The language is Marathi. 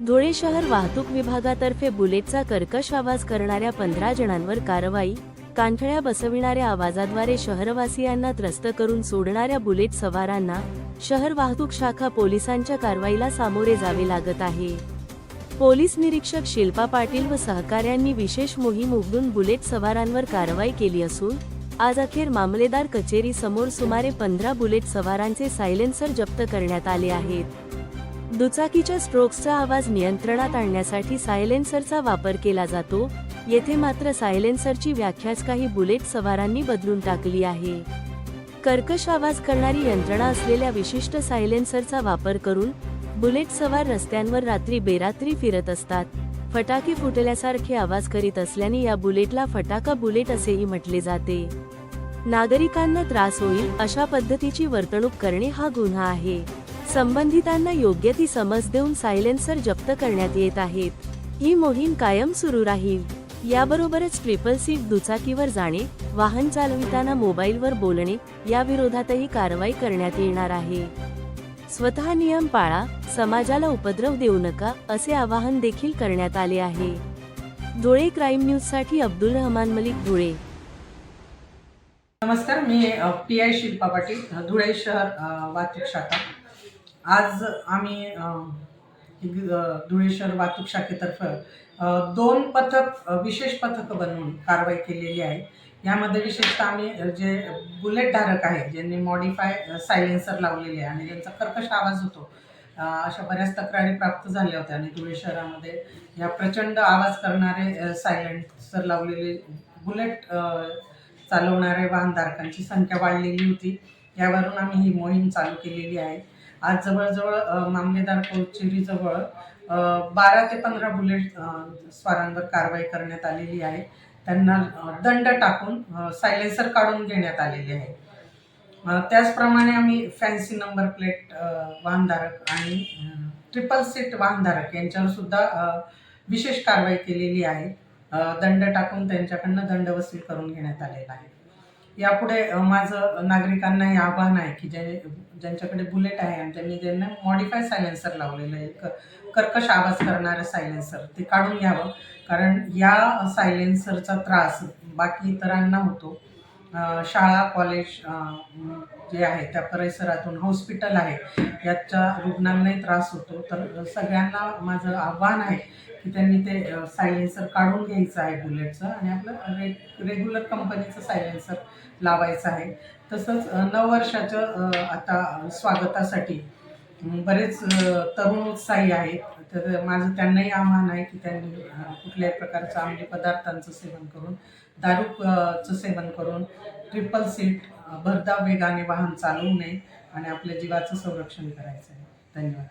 धुळे शहर वाहतूक विभागातर्फे बुलेटचा कर्कश आवाज करणाऱ्या पंधरा जणांवर कारवाई कांठळ्या बसविणाऱ्या आवाजाद्वारे शहरवासियांना त्रस्त करून सोडणाऱ्या बुलेट सवारांना शहर वाहतूक शाखा पोलिसांच्या कारवाईला सामोरे जावे लागत आहे. पोलीस निरीक्षक शिल्पा पाटील व सहकाऱ्यांनी विशेष मोहीम उघडून बुलेट सवारांवर कारवाई केली असून आज अखेर मामलेदार कचेरी समोर सुमारे पंधरा बुलेट सवारांचे सायलेन्सर जप्त करण्यात आले आहेत. दुचाकीच्या स्ट्रोक्सचा आवाज नियंत्रणात आणण्यासाठी सायलेन्सरचा वापर केला जातो. येथे मात्र सायलेन्सरची व्याख्याच काही बुलेट सवारांनी बदलून टाकली आहे. कर्कश आवाज करणारी यंत्रणा असलेल्या विशिष्ट सायलेन्सरचा वापर करून बुलेट सवार रस्त्यांवर रात्री बेरात्री फिरत असतात. फटाके फुटल्यासारखे आवाज करीत असल्याने या बुलेटला फटाका बुलेट असेही म्हटले जाते. नागरिकांना त्रास होईल अशा पद्धतीची वर्तणूक करणे हा गुन्हा आहे. संबंधितांना योग्य ती समज देऊन सायलेन्सर जप्त करण्यात येत आहेत. ही मोहीम कायम सुरू राहील. याबरोबरच ट्रिपल सीट दुचाकीवर जाणे वाहन चालविताना मोबाईलवर बोलणे या विरोधातही कारवाई करण्यात येणार आहे. स्वतः नियम पाळा समाजाला उपद्रव देऊ नका असे आवाहन देखील करण्यात आले आहे. धुळे क्राईम न्यूजसाठी अब्दुल रहमान मलिक धुळे. नमस्कार मी पी आय शिल्पा पाटील धुळे शहर वाहतूक शाखा. आज आम्ही एक, धुळे शहर वाहतूक शाखेतर्फे दोन पथक विशेष पथकं बनवून कारवाई केलेली आहे. यामध्ये विशेषतः आम्ही जे बुलेट धारक आहे ज्यांनी मॉडीफाय सायलेन्सर लावलेले आहे आणि ज्यांचा कर्कश आवाज होतो अशा बऱ्याच तक्रारी प्राप्त झाल्या होत्या आणि धुळे शहरामध्ये या प्रचंड आवाज करणारे सायलेन्सर लावलेले बुलेट चालवणाऱ्या वाहनधारकांची संख्या वाढलेली होती. यावरून आम्ही ही मोहीम चालू केलेली आहे. आज जवळजवळ मामलेदार कोचेरी जवळ बारा ते पंधरा बुलेट स्वारांवर कारवाई करण्यात आलेली आहे. त्यांना दंड टाकून सायलेन्सर काढून घेण्यात आलेले आहे. त्याचप्रमाणे आम्ही फॅन्सी नंबर प्लेट वाहनधारक आणि ट्रिपल सीट वाहनधारक यांच्यावर सुद्धा विशेष कारवाई केलेली आहे. दंड टाकून त्यांच्याकडनं दंड वसूल करून घेण्यात आलेला आहे. यापुढे माझं नागरिकांना हे आव्हान आहे की जे ज्यांच्याकडे बुलेट आहे आणि त्यांनी त्यांना मॉडिफाय सायलेन्सर लावलेलं आहे क- कर्कश आवाज करणारं सायलेन्सर ते काढून घ्यावं. कारण या सायलेन्सरचा त्रास बाकी इतरांना होतो. शाळा कॉलेज जे आहे त्या परिसरातून हॉस्पिटल आहे याच्या रुग्णांनाही त्रास होतो. तर सगळ्यांना माझं आव्हान आहे की त्यांनी ते सायलेन्सर काढून घ्यायचं आहे बुलेटचं आणि आपलं रे रेग्युलर कंपनीचं सायलेन्सर लावायचं आहे. तसंच अ, नववर्षाचं आता स्वागतासाठी बरेच तरुण उत्साही आहेत. तर माझं त्यांनाही आव्हान आहे की त्यांनी कुठल्याही प्रकारचं अंमली पदार्थांचं सेवन करून दारूचं चं सेवन करून ट्रिपल सीट भरधाव वेगाने वाहन चालवू नये आणि आपल्या जीवाचं संरक्षण करायचं आहे धन्यवाद.